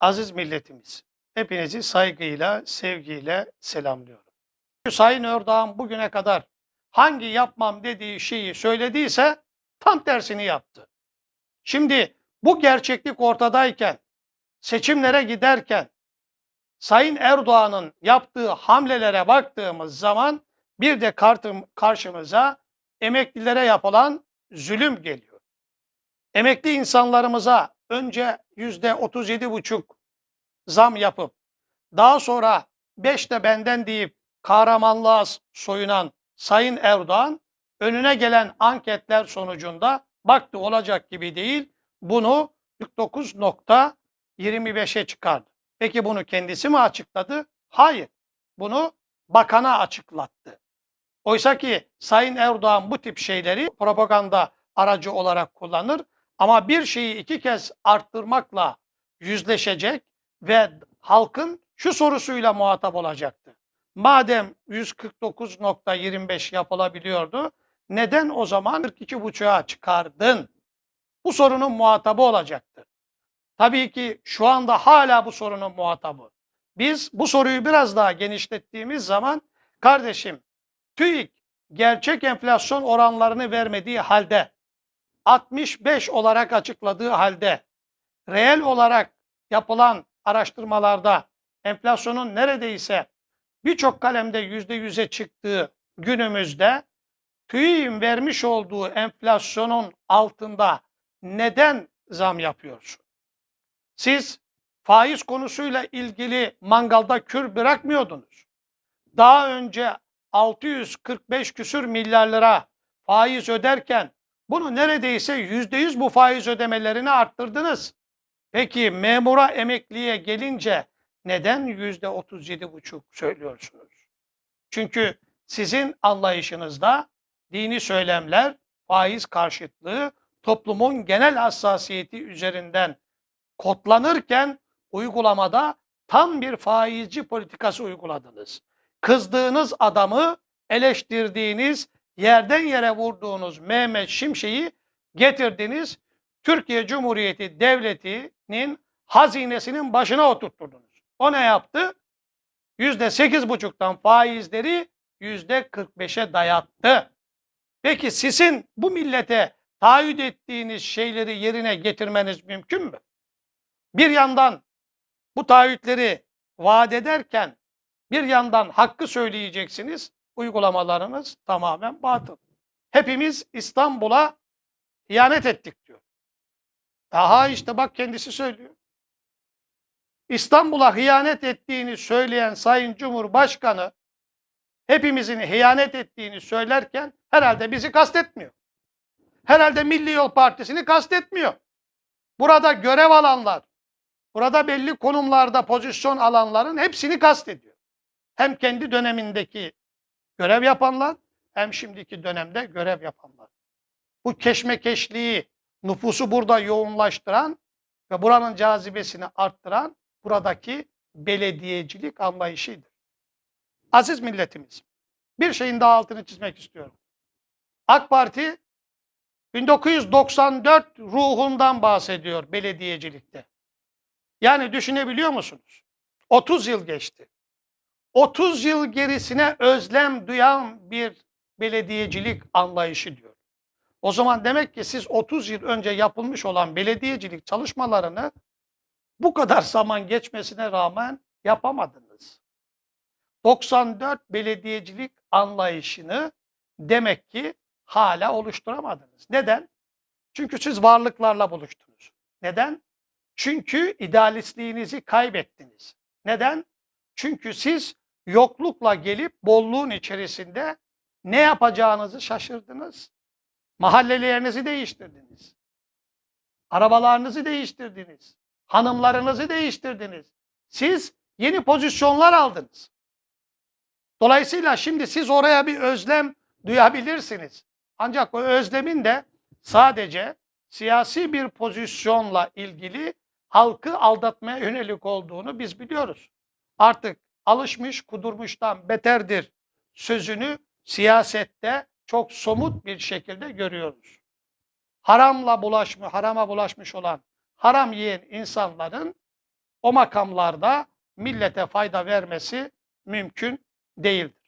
Aziz milletimiz, hepinizi saygıyla, sevgiyle selamlıyorum. Sayın Erdoğan bugüne kadar hangi yapmam dediği şeyi söylediyse tam tersini yaptı. Şimdi bu gerçeklik ortadayken, seçimlere giderken Sayın Erdoğan'ın yaptığı hamlelere baktığımız zaman bir de karşımıza emeklilere yapılan zulüm geliyor. Emekli insanlarımıza önce yüzde otuz yedi buçuk zam yapıp daha sonra beş de benden deyip kahramanlığa soyunan Sayın Erdoğan önüne gelen anketler sonucunda baktı olacak gibi değil bunu 49.25'e çıkardı. Peki bunu kendisi mi açıkladı? Hayır. Bunu bakana açıklattı. Oysa ki Sayın Erdoğan bu tip şeyleri propaganda aracı olarak kullanır ama bir şeyi iki kez arttırmakla yüzleşecek ve halkın şu sorusuyla muhatap olacaktı. Madem 149.25 yapılabiliyordu, neden o zaman 42.5'a çıkardın? Bu sorunun muhatabı olacaktı. Tabii ki şu anda hala bu sorunun muhatabı. Biz bu soruyu biraz daha genişlettiğimiz zaman kardeşim TÜİK gerçek enflasyon oranlarını vermediği halde 65 olarak açıkladığı halde reel olarak yapılan araştırmalarda enflasyonun neredeyse birçok kalemde yüzde yüze çıktığı günümüzde TÜİK'in vermiş olduğu enflasyonun altında neden zam yapıyorsun? Siz faiz konusuyla ilgili mangalda kür bırakmıyordunuz. Daha önce 645 küsür milyar lira faiz öderken bunu neredeyse yüzde yüz bu faiz ödemelerini arttırdınız. Peki memura emekliye gelince neden yüzde otuz yedi buçuk söylüyorsunuz? Çünkü sizin anlayışınızda dini söylemler, faiz karşıtlığı toplumun genel hassasiyeti üzerinden kodlanırken uygulamada tam bir faizci politikası uyguladınız. Kızdığınız adamı eleştirdiğiniz, yerden yere vurduğunuz Mehmet Şimşek'i getirdiniz. Türkiye Cumhuriyeti Devleti'nin hazinesinin başına oturtturdunuz. O ne yaptı? Yüzde sekiz buçuktan faizleri yüzde 45'e dayattı. Peki sizin bu millete taahhüt ettiğiniz şeyleri yerine getirmeniz mümkün mü? Bir yandan bu taahhütleri vaat ederken bir yandan hakkı söyleyeceksiniz. Uygulamalarınız tamamen batıl. Hepimiz İstanbul'a ihanet ettik diyor. Daha işte bak kendisi söylüyor. İstanbul'a hıyanet ettiğini söyleyen Sayın Cumhurbaşkanı hepimizin hıyanet ettiğini söylerken herhalde bizi kastetmiyor. Herhalde Milli Yol Partisi'ni kastetmiyor. Burada görev alanlar, burada belli konumlarda pozisyon alanların hepsini kastediyor. Hem kendi dönemindeki görev yapanlar hem şimdiki dönemde görev yapanlar. Bu keşmekeşliği, nüfusu burada yoğunlaştıran ve buranın cazibesini arttıran buradaki belediyecilik anlayışıdır. Aziz milletimiz, bir şeyin daha altını çizmek istiyorum. AK Parti 1994 ruhundan bahsediyor belediyecilikte. Yani düşünebiliyor musunuz? 30 yıl geçti. 30 yıl gerisine özlem duyan bir belediyecilik anlayışı diyor. O zaman demek ki siz 30 yıl önce yapılmış olan belediyecilik çalışmalarını bu kadar zaman geçmesine rağmen yapamadınız. 94 belediyecilik anlayışını demek ki hala oluşturamadınız. Neden? Çünkü siz varlıklarla buluştunuz. Neden? Çünkü idealistliğinizi kaybettiniz. Neden? Çünkü siz yoklukla gelip bolluğun içerisinde ne yapacağınızı şaşırdınız. Mahallelerinizi değiştirdiniz. Arabalarınızı değiştirdiniz. Hanımlarınızı değiştirdiniz. Siz yeni pozisyonlar aldınız. Dolayısıyla şimdi siz oraya bir özlem duyabilirsiniz. Ancak o özlemin de sadece siyasi bir pozisyonla ilgili halkı aldatmaya yönelik olduğunu biz biliyoruz. Artık alışmış kudurmuştan beterdir sözünü siyasette çok somut bir şekilde görüyoruz. Haramla bulaşmış, harama bulaşmış olan, haram yiyen insanların o makamlarda millete fayda vermesi mümkün değildir.